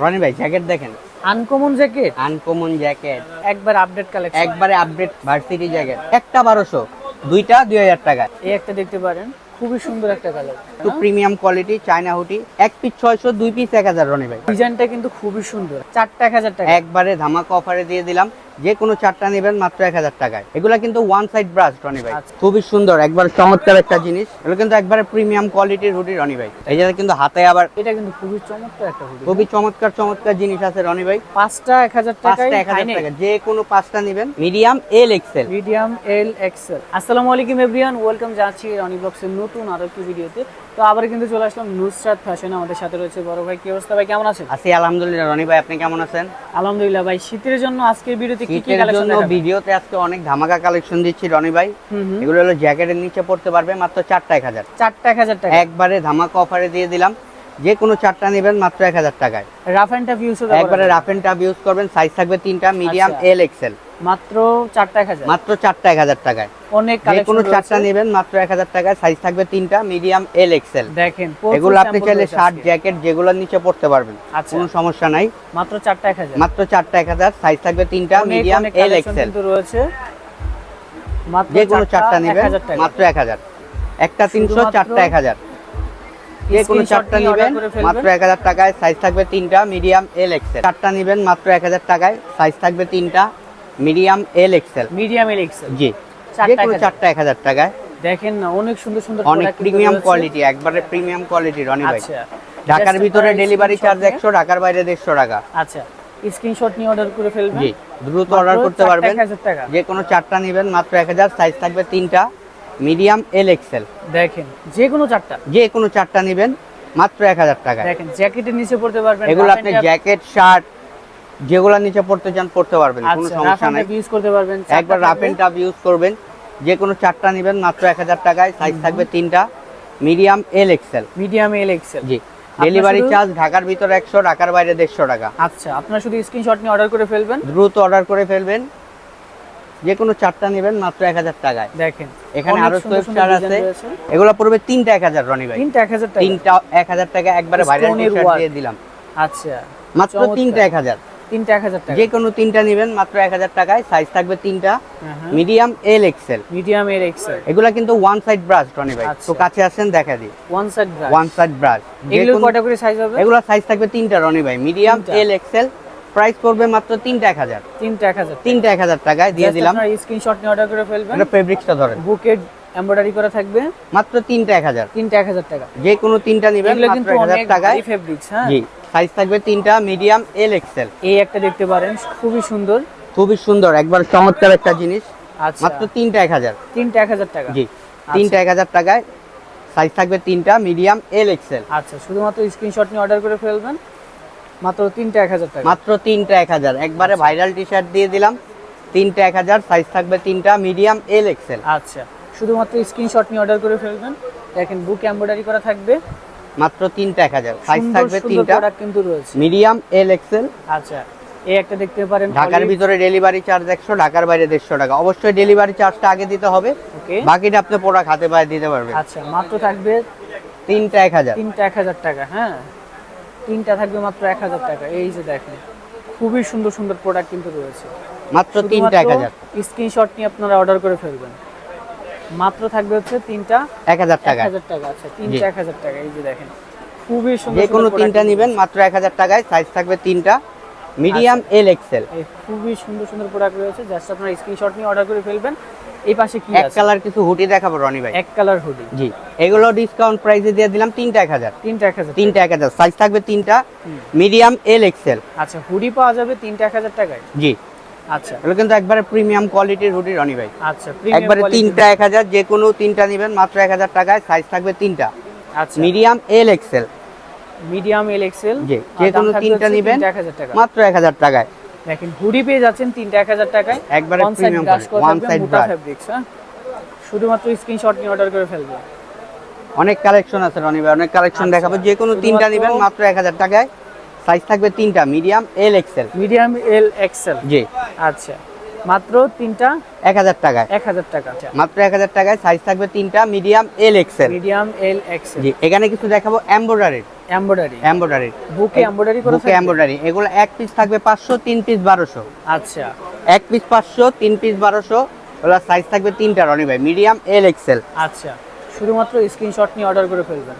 রনি ভাই জ্যাকেট দেখেন। Uncommon jacket uncommon jacket একবার আপডেট কালেকশন একবারে আপডেট ভার্সিটি জ্যাকেট একটা বারোশো দুইটা দুই হাজার টাকা এই একটা দেখতে পারেন খুবই সুন্দর একটা কালার একটু প্রিমিয়াম কোয়ালিটি চায়না হুটি এক পিস ছয়শো দুই পিস এক হাজার রনি ভাই। ডিজাইনটা কিন্তু খুবই সুন্দর। চারটা এক হাজার টাকা। একবারে ধামাকা অফারে দিয়ে দিলাম। যে কোনো চারটা নেবেন মাত্র এক হাজার টাকায়। এগুলো কিন্তু ওয়ান সাইড ব্রাশ রনি ভাই। আচ্ছা। খুবই সুন্দর। একবার চমৎকার একটা জিনিস। এগুলো কিন্তু একবারে প্রিমিয়াম কোয়ালিটির হুডি রনি ভাই। এই যে কিন্তু হাতে আবার এটা কিন্তু খুবই চমৎকার একটা হুডি খুবই চমৎকার চমৎকার জিনিস আছে রনি ভাই। পাঁচটা এক হাজার পাঁচটা এক হাজার টাকা। যে কোনো পাঁচটা নেবেন। Medium L XL medium L XL আসসালামু আলাইকুম এভরিওয়ান ওয়েলকাম জানাচ্ছি রনি ব্লগসের নতুন আরও একটি ভিডিওতে তো আবার কিন্তু চলে আসলাম নুসরাত ফ্যাশন আমাদের সাথে রয়েছে বড় ভাই। কি অবস্থা ভাই? কেমন আছেন? আছি আলহামদুলিল্লাহ। রনি ভাই আপনি কেমন আছেন? আলহামদুলিল্লাহ ভাই শীতের জন্য আজকের ভিডিওতে কি কি কালেকশন জন্য ভিডিওতে আজকে অনেক ধামাকা কালেকশন দিচ্ছি রনি ভাই। এগুলো হলো জ্যাকেটের নিচে পড়তে পারবে মাত্র চারটা এক হাজার। চারটা এক হাজার টাকা। একবারে ধামাকা অফারে দিয়ে দিলাম। যে কোনো চারটা নেবেন মাত্র এক হাজার টাকায়। রাফ অ্যান্ড টাফ ইউজ একবারে রাফ এন্ড টাফ ইউজ করবেন সাইজ থাকবে তিনটা মিডিয়াম। এল এক্সেল মাত্র চারটা এক হাজার। মাত্র চারটা এক হাজার টাকায়। অনেক যে কোনো চারটা নেবেন মাত্র এক হাজার টাকায় সাইজ থাকবে তিনটা মিডিয়াম এল এক্সেল দেখেন এগুলো আপনি চাইলে শার্ট জ্যাকেট যেগুলোর নিচে পড়তে পারবেন আচ্ছা। কোনো সমস্যা নাই। মাত্র চারটা এক হাজার। মাত্র চারটা এক হাজার সাইজ থাকবে তিনটা মিডিয়াম এল এক্সেল রয়েছে। যে কোনো চারটা নেবেন মাত্র এক হাজার। একটা তিনশো চারটা এক হাজার। যে কোনো চারটা নেবেন মাত্র এক হাজার টাকায় সাইজ থাকবে তিনটা মিডিয়াম এল এক্সেল চারটা নেবেন মাত্র এক হাজার টাকায় সাইজ থাকবে তিনটা medium L XL medium L XL জি। যে কোনো চারটা এক হাজার টাকায়। দেখেন না অনেক সুন্দর সুন্দর অনেক প্রিমিয়াম কোয়ালিটি একবারে প্রিমিয়াম কোয়ালিটি রনি ভাই। আচ্ছা। ঢাকার ভিতরে ডেলিভারি চার্জ একশো ঢাকার বাইরে দেড়শো টাকা। আচ্ছা। স্ক্রিনশট নিয়ে অর্ডার করে ফেলবেন। জি। দ্রুত অর্ডার করতে পারবেন। যে কোনো চারটা নেবেন মাত্র এক হাজার সাইজ থাকবে তিনটা মিডিয়াম এল এক্সেল। দেখেন যে কোনো চারটা। যে কোনো চারটা নেবেন মাত্র এক হাজার টাকা দেখেন জ্যাকেটের নিচে পড়তে পারবেন এগুলো আপনি জ্যাকেট শার্ট যেগুলো নিচে পড়তে চান পড়তে পারবেন কোনো আচ্ছা সমস্যা নাই। ইউজ করতে পারবেন একবার রাফ এন্ড টাফ ইউজ করবেন যে কোনো চারটা নেবেন মাত্র এক হাজার টাকায় সাইজ থাকবে তিনটা medium L XL. Medium L XL. জি ডেলিভারি চার্জ ঢাকার ভিতরে একশো ঢাকার বাইরে দেড়শো টাকা। আচ্ছা আপনার শুধু স্ক্রিনশট নিয়ে অর্ডার করে ফেলবেন? দ্রুত অর্ডার করে ফেলবেন। যে কোনো চারটা নেবেন মাত্র এক হাজার টাকায়। দেখেন এখানে আরও সোয়েব চার আছে। এগুলো পড়বে তিনটা এক হাজার রনি ভাই। তিনটা এক হাজার টাকা। তিনটা এক হাজার টাকা একবারে ভাইরাল। দিয়ে দিলাম। আচ্ছা। মাত্র তিনটা এক হাজার। তিনটা এক হাজার টাকা। যে কোনো তিনটা নেবেন মাত্র এক হাজার টাকায়। সাইজ থাকবে তিনটা। মিডিয়াম এল এক্সেল মিডিয়াম এর এক্সেল এগুলা কিন্তু ওয়ান সাইড ব্রাশ রনি ভাই। আচ্ছা। তো কাছে আসেন দেখা দিই। One side brush one side brush এগুলো করে সাইজ হবে? এগুলা সাইজ থাকবে তিনটা রনি ভাই। মিডিয়াম এল এক্সেল প্রাইস পড়বে মাত্র তিনটা এক হাজার। তিনটা এক হাজার। তিনটা এক হাজার টাকায় দিয়ে দিলাম। স্ক্রিনশট নিয়ে অর্ডার করে ফেলবেন। এটা ফেব্রিক্সটা ধরেন। বুকেট এমব্রয়ডারি করা থাকবে। মাত্র তিনটা এক হাজার। তিনটা এক হাজার টাকা। যে কোনো তিনটা নেবেন মাত্র এক হাজার টাকায়। ফেব্রিক্স হ্যাঁ। জি সাইজ থাকবে তিনটা মিডিয়াম এল এক্সেল এই একটা দেখতে পারেন খুবই সুন্দর। খুবই সুন্দর একবার চমৎকার একটা জিনিস। আচ্ছা। মাত্র তিনটা এক হাজার। তিনটা এক হাজার টাকা। জি তিনটা এক হাজার টাকায়। সাইজ থাকবে তিনটা মিডিয়াম এল এক্সেল আচ্ছা শুধুমাত্র স্ক্রিনশট নিয়ে অর্ডার করে ফেলবেন। মাত্র তিনটা এক হাজার টাকা। মাত্র তিনটা এক হাজার। একবারে। ভাইরাল টি শার্ট দিয়ে দিলাম। তিনটা এক হাজার সাইজ থাকবে তিনটা মিডিয়াম এল এক্সেল আচ্ছা। শুধুমাত্র স্ক্রিনশট নিয়ে অর্ডার করে ফেলবেন। দেখেন বুক এমব্রয়ডারি করা থাকবে। মাত্র তিনটা এক হাজার। সাইজ থাকবে তিনটা। কিন্তু রয়েছে। মিডিয়াম এল এক্সেল আচ্ছা। এই একটা দেখতে পারেন। ঢাকার ভিতরে ডেলিভারি চার্জ একশো ঢাকার বাইরে দেড়শো টাকা। অবশ্যই ডেলিভারি চার্জটা আগে দিতে হবে। বাকিটা আপনি প্রোডাক্ট হাতে পায়ে দিতে পারবেন। আচ্ছা মাত্র থাকবে তিনটা এক হাজার। তিনটা এক হাজার টাকা হ্যাঁ। তিনটা থাকবে মাত্র এক হাজার টাকা। এই যে দেখেন খুবই সুন্দর সুন্দর প্রোডাক্ট কিন্তু রয়েছে। মাত্র তিনটা এক হাজার। স্ক্রিনশট নিয়ে আপনারা অর্ডার করে ফেলবেন। মাত্র থাকবে হচ্ছে তিনটা এক হাজার টাকা। হাজার টাকা আচ্ছা তিনটা এক হাজার টাকা এই যে দেখেন। খুবই সুন্দর যে কোনো তিনটা নেবেন মাত্র এক হাজার টাকায় সাইজ থাকবে তিনটা। মিডিয়াম। এল এক্সেল খুবই সুন্দর সুন্দর প্রোডাক্ট রয়েছে। জাস্ট আপনারা স্ক্রিনশট নিয়ে অর্ডার করে ফেলবেন। এই পাশে কি এক কালার কিছু হুডি দেখাবো রনি ভাই। এক কালার হুডি জি। এগুলো ডিসকাউন্ট প্রাইসে দিয়ে দিলাম তিনটা এক হাজার। তিনটা এক হাজার। তিনটা এক হাজার। সাইজ থাকবে তিনটা। মিডিয়াম এল এক্সেল আচ্ছা হুডি পাওয়া যাবে তিনটা এক হাজার টাকায়? জি। আচ্ছা। এগুলো কিন্তু একবারে প্রিমিয়াম কোয়ালিটির হুডি রনি ভাই। আচ্ছা একবারে। তিনটা এক হাজার যে কোনো তিনটা নেবেন মাত্র এক হাজার টাকায় সাইজ থাকবে তিনটা। আচ্ছা। Medium L XL medium L XL জি যে কোনো তিনটা নেবেন এক হাজার টাকা। মাত্র এক হাজার টাকায়। দেখেন হুডি পেয়ে যাচ্ছেন তিনটা এক হাজার টাকায়। একবারে থাকবে, side মোটা brush। fabrics, হ্যাঁ? শুধুমাত্র স্ক্রিনশট নিয়ে অর্ডার করে ফেলবে। অনেক কালেকশন আছে রনি ভাই অনেক কালেকশন আচ্ছা। দেখাবো। যে কোনো তিনটা নেবেন মাত্র এক হাজার টাকায়। সাইজ থাকবে তিনটা medium L XL medium L XL জি। আচ্ছা। মাত্র তিনটা এক হাজার টাকায়। এক হাজার টাকা। মাত্র এক হাজার টাকায় সাইজ থাকবে তিনটা medium L XL medium L XL জি এখানে কিছু দেখাবো এমব্রয়ডারির এমব্রয়ডারি এমব্রয়ডারির বুকে এমব্রয়ডারি করা বুকে এমব্রয়ডারি এগুলো এক পিস থাকবে পাঁচশো তিন পিস বারোশো। আচ্ছা। এক পিস পাঁচশো তিন পিস বারোশো। ওগুলো সাইজ থাকবে তিনটা রনি ভাই মিডিয়াম এল এক্সেল আচ্ছা। শুধুমাত্র স্ক্রিনশট নিয়ে অর্ডার করে ফেলবেন।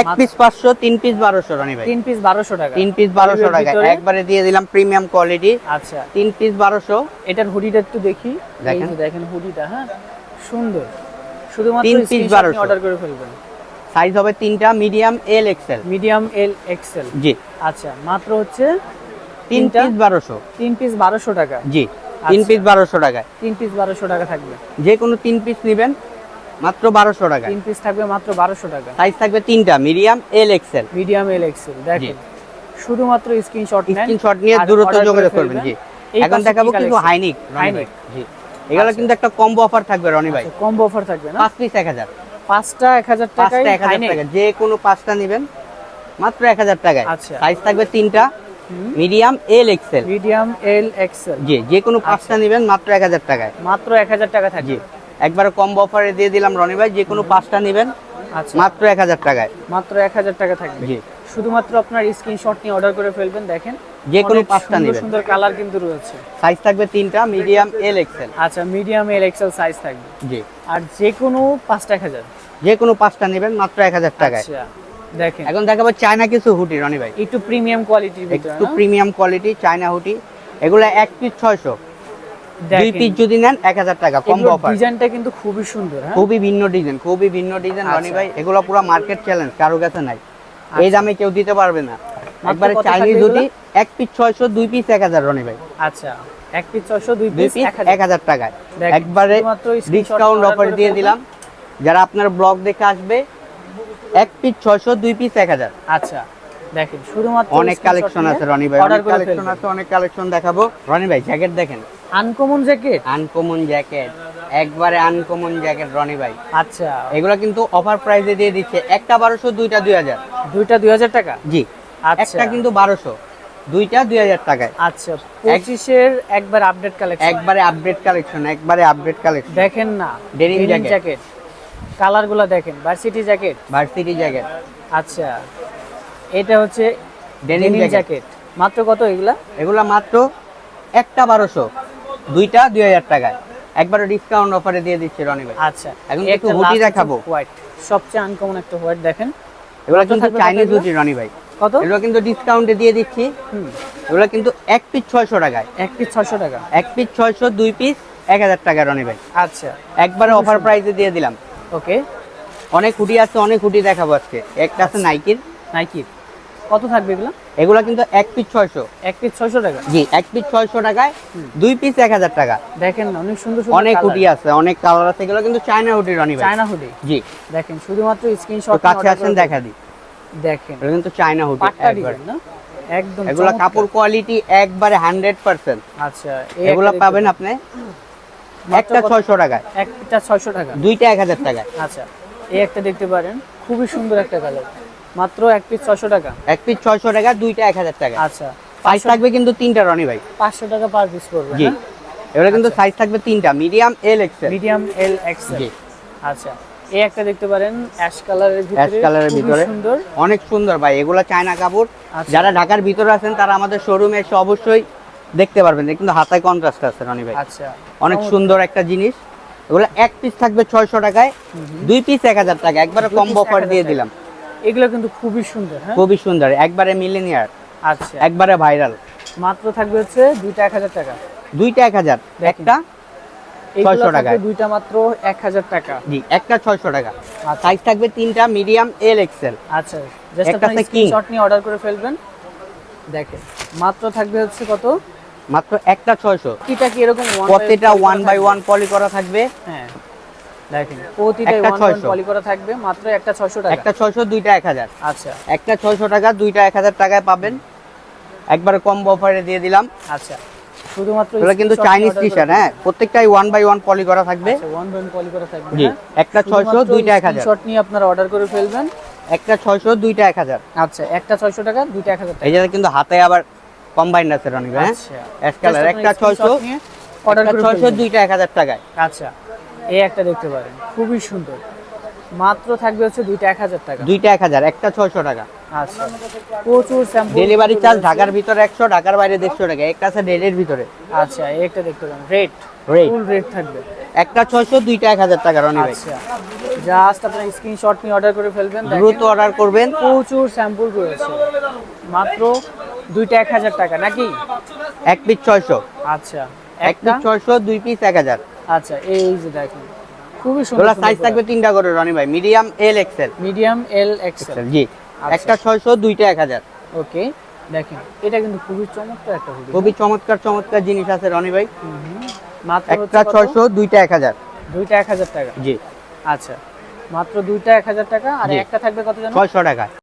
এক পিস পাঁচশো তিন পিস বারোশো রনি ভাই। তিন পিস বারোশো টাকা। তিন পিস বারোশো টাকা? একবারে দিয়ে দিলাম প্রিমিয়াম কোয়ালিটি আচ্ছা। তিন পিস বারোশো। এটার হুডিটা একটু দেখি। দেখেন। দেখেন হুডিটা হ্যাঁ? সুন্দর। শুধুমাত্র তিন স্ক্রিনশট 1200 অর্ডার করে ফেলবেন। সাইজ হবে তিনটা medium L XL medium L XL জি। আচ্ছা মাত্র হচ্ছে তিন? পিস বারোশো। তিন পিস বারোশো টাকা। জি। তিন আচ্ছা। পিস বারোশো টাকায়। তিন পিস বারোশো টাকা থাকবে। যে কোনো তিন পিস নেবেন। মাত্র বারোশো টাকায়। তিন পিস থাকবে মাত্র বারোশো টাকা। সাইজ থাকবে তিনটা medium L XL medium L XL দেখেন। শুধুমাত্র স্ক্রিনশট নেন স্ক্রিনশট নিয়ে দ্রুত যোগাযোগ করবেন জি। এখন দেখাবো কি কিছু collection? High neck high neck. জি। এগুলো আচ্ছা। কিন্তু একটা কম্বো অফার থাকবে রনি ভাই। কম্বো অফার থাকবে না? পাঁচ পিস এক হাজার। পাঁচটা এক হাজার টাকায় হাইনেক। টাকা যে কোনো পাঁচটা নেবেন মাত্র এক হাজার টাকায়। আচ্ছা। সাইজ থাকবে তিনটা medium L XL medium L XL জি যে কোনো আচ্ছা। পাঁচটা নেবেন মাত্র এক হাজার টাকায়। মাত্র এক হাজার টাকা জি। থাকবে একবার কম্বো অফারে দিয়ে দিলাম রনি ভাই যে কোনো পাঁচটা নেবেন। আচ্ছা। মাত্র এক হাজার টাকায়। মাত্র এক হাজার টাকা থাকবে। জি। শুধুমাত্র আপনার স্ক্রিনশট নিয়ে অর্ডার করে ফেলবেন দেখেন। যে কোনো পাঁচটা নেবেন। সুন্দর কালার কিন্তু রয়েছে। সাইজ থাকবে তিনটা মিডিয়াম এল এক্সেল আচ্ছা মিডিয়াম এল এক্সেল সাইজ থাকবে। জি। আর যে কোনো পাঁচটা এক হাজার। যে কোনো পাঁচটা নেবেন মাত্র এক হাজার টাকায়। আচ্ছা দেখেন। এখন দেখাবো চায়না কিছু হুটি রনি ভাই। একটু প্রিমিয়াম কোয়ালিটির ভিতরে একটু প্রিমিয়াম কোয়ালিটি চায়না হুটি। এগুলো এক পিস ছয়শো। দুই পিস যদি নেন এক হাজার টাকা কম্বো অফার ডিজাইনটা কিন্তু খুবই সুন্দর হ্যাঁ? খুবই ভিন্ন ডিজাইন খুবই ভিন্ন ডিজাইন রনি আচ্ছা। ভাই এগুলো পুরো মার্কেট চ্যালেঞ্জ কারও কাছে নাই। এই দামে কেউ দিতে পারবে না। একবারে চাইনিজ এক পিস ছয়শো দুই পিস এক হাজার রনি ভাই। আচ্ছা এক পিস ছয়শো দুই পিস এক হাজার। টাকায়। একবারে ডিসকাউন্ট অফার দিয়ে দিলাম। যারা আপনার ব্লগ দেখে আসবে এক পিস ছয়শো দুই পিস এক হাজার। আচ্ছা। দেখেন শুধুমাত্র অনেক কালেকশন আছে রনি ভাই অনেক কালেকশন আছে অনেক কালেকশন দেখাবো। রনি ভাই জ্যাকেট দেখেন। আনকমন জ্যাকেট আনকমন জ্যাকেট একবারে আনকমন জ্যাকেট রনি ভাই। আচ্ছা। এগুলো কিন্তু অফার প্রাইসে দিয়ে দিচ্ছে একটা বারোশো দুইটা দুই হাজার। দুইটা দুই হাজার টাকা? জি। আচ্ছা। একটা কিন্তু বারোশো দুইটা দুই হাজার টাকায়। আচ্ছা পঁচিশের একবার আপডেট কালেকশন একবারে আপডেট কালেকশন একবারে আপডেট কালেকশন দেখেন না jacket। জ্যাকেট কালারগুলা দেখেন ভার্সিটি জ্যাকেট ভার্সিটি জ্যাকেট আচ্ছা। এটা হচ্ছে ডেনিম জ্যাকেট মাত্র কত এগুলা? এগুলা মাত্র একটা বারোশো। দুইটা দুই হাজার টাকায়। একবারে ডিসকাউন্ট অফারে দিয়ে দিচ্ছে রনি ভাই। আচ্ছা এখন একটু হচ্ছে দেখাবো। হোয়াইট সবচেয়ে আনকমন একটা হোয়াইট দেখেন। এগুলো কিন্তু চাইনিজ? হুটি রনি ভাই। কত? এগুলো কিন্তু ডিসকাউন্টে দিয়ে দিচ্ছি। হুম। এগুলো কিন্তু এক পিস ছয়শো টাকায়। এক পিস ছয়শো টাকা। এক পিস ছয়শো দুই পিস এক হাজার টাকা রনি ভাই। আচ্ছা। একবারে অফার প্রাইসে দিয়ে দিলাম। ওকে অনেক হুটি আছে অনেক হুটি দেখাবো আজকে। একটা আছে নাইকির নাইকি কত থাকবে এগুলো? এগুলো কিন্তু এক পিস ছয়শো। এক পিস ছয়শো টাকা। জি এক পিস ছয়শো টাকায় দুই পিস এক হাজার টাকা। দেখেন না অনেক সুন্দর সুন্দর অনেক। হুটি আছে অনেক কালার আছে এগুলো কিন্তু চায়না রনি চায়না হুডি জি। দেখেন শুধুমাত্র স্ক্রিনশট কাছে আসেন দেখা দিই। দেখেন এগুলো কিন্তু চায়না পাট্টা একবার। না? একদম এগুলো কাপড় কোয়ালিটি একবারে হান্ড্রেড পার্সেন্ট আচ্ছা এই এগুলো পাবেন আপনি একটা কত? ছয়শো টাকায়। একটা ছয়শো টাকা। দুইটা এক হাজার টাকায়। আচ্ছা এই একটা দেখতে পারেন খুবই সুন্দর একটা কালার মাত্র এক পিস ছয়শো টাকা? এক পিস ছয়শো টাকা দুইটা এক হাজার টাকা। আচ্ছা। সাইজ থাকবে কিন্তু তিনটা রনি ভাই। পাঁচশো টাকা পার পিস পড়বে জি। এগুলো কিন্তু সাইজ থাকবে তিনটা medium L XL medium L XL জি। আচ্ছা। এই একটা দেখতে পারেন অ্যাশ কালারের ভিতরে। অ্যাশ কালারের ভিতরে। সুন্দর। অনেক সুন্দর ভাই এগুলো চায়না কাপড়। আচ্ছা। যারা ঢাকার ভিতরে আছেন তারা আমাদের শোরুমে এসে অবশ্যই দেখতে পারবেন। কিন্তু হাতায় কন্ট্রাস্ট আছে রনি ভাই। আচ্ছা। অনেক সুন্দর একটা জিনিস। এগুলো এক পিস থাকবে ছয়শো টাকায়। দুই পিস এক হাজার টাকা। একবারে piece অফার দিয়ে দিলাম। এগুলো কিন্তু খুবই সুন্দর হ্যাঁ? খুবই সুন্দর একবারে মিলেনিয়ার আচ্ছা। একবারে ভাইরাল। মাত্র থাকবে হচ্ছে দুইটা এক হাজার টাকা। দুইটা এক হাজার একটা ছয়শো টাকা দুইটা মাত্র এক হাজার টাকা। জি একটা ছয়শো টাকা। আচ্ছা। সাইজ থাকবে তিনটা মিডিয়াম এল এক্সেল আচ্ছা জাস্ট আপনি স্ক্রিনশট নিয়ে অর্ডার করে ফেলবেন। দেখেন মাত্র থাকবে হচ্ছে কত? মাত্র একটা ছয়শো। কিটা কি এরকম প্রত্যেকটা ওয়ান বাই ওয়ান পলি করা থাকবে। হ্যাঁ। ওয়ান পলি করা থাকবে মাত্র একটা 600 টাকা। একটা ছয়শো দুইটা এক হাজার। আচ্ছা। একটা ছয়শো টাকা দুইটা এক হাজার টাকায় পাবেন। একবারে কম্বো অফারে দিয়ে দিলাম। আচ্ছা। শুধুমাত্র কিন্তু চাইনিজ টি শার্ট হ্যাঁ? প্রত্যেকটাই ওয়ান বাই ওয়ান পলি করা থাকবে। ওয়ান বাই পলি করা থাকবে জি। হ্যাঁ? একটা ছয়শো দুইটা শর্ট নিয়ে আপনারা অর্ডার করে ফেলবেন। একটা ছয়শো দুইটা এক হাজার। আচ্ছা একটা 600 টাকা দুইটা 1000 টাকা। এই যে কিন্তু হাতে আবার কম্বাইন্ড আছে ভাই হ্যাঁ? আচ্ছা। একটা আপনারা ছয়শো screenshot নিয়ে অর্ডার করে ছয়শো ফেলবেন। দুইটা এক হাজার টাকায়। আচ্ছা। এই একটা দেখতে পারেন। খুবই সুন্দর। মাত্র থাকবে হচ্ছে দুইটা এক হাজার টাকা। দুইটা এক হাজার একটা ছয়শো টাকা। আচ্ছা। প্রচুর স্যাম্পল ডেলিভারি চার্জ ঢাকার ভিতরে একশো ঢাকার বাইরে দেড়শো টাকা। একটা আছে রেডের ভিতরে। আচ্ছা এই একটা দেখতে পারেন। রেট রেট ফুল রেট থাকবে। একটা ছয়শো দুইটা এক হাজার টাকা রনি ভাই আচ্ছা। জাস্ট আপনার স্ক্রিনশট নিয়ে অর্ডার করে ফেলবেন দ্রুত অর্ডার করবেন। প্রচুর স্যাম্পল রয়েছে। মাত্র দুইটা এক হাজার টাকা নাকি? এক পিস ছয়শো। আচ্ছা। এক পিস ছয়শো দুই পিস এক হাজার। আচ্ছা এই যে দেখেন খুবই সুন্দর সাইজ থাকবে তিনটা করে রনি ভাই। Medium L XL medium L XL জি। আচ্ছা। একটা ছয়শো দুইটা এক হাজার। ওকে দেখেন এটা কিন্তু খুবই চমৎকার একটা হুডি খুবই চমৎকার চমৎকার জিনিস আছে রনি ভাই। মাত্র একটা হচ্ছে কত? ছয়শো দুইটা এক হাজার। দুইটা এক হাজার টাকা। জি। আচ্ছা মাত্র দুইটা এক হাজার টাকা। আর একটা থাকবে কত জানো? ছয়শো টাকা।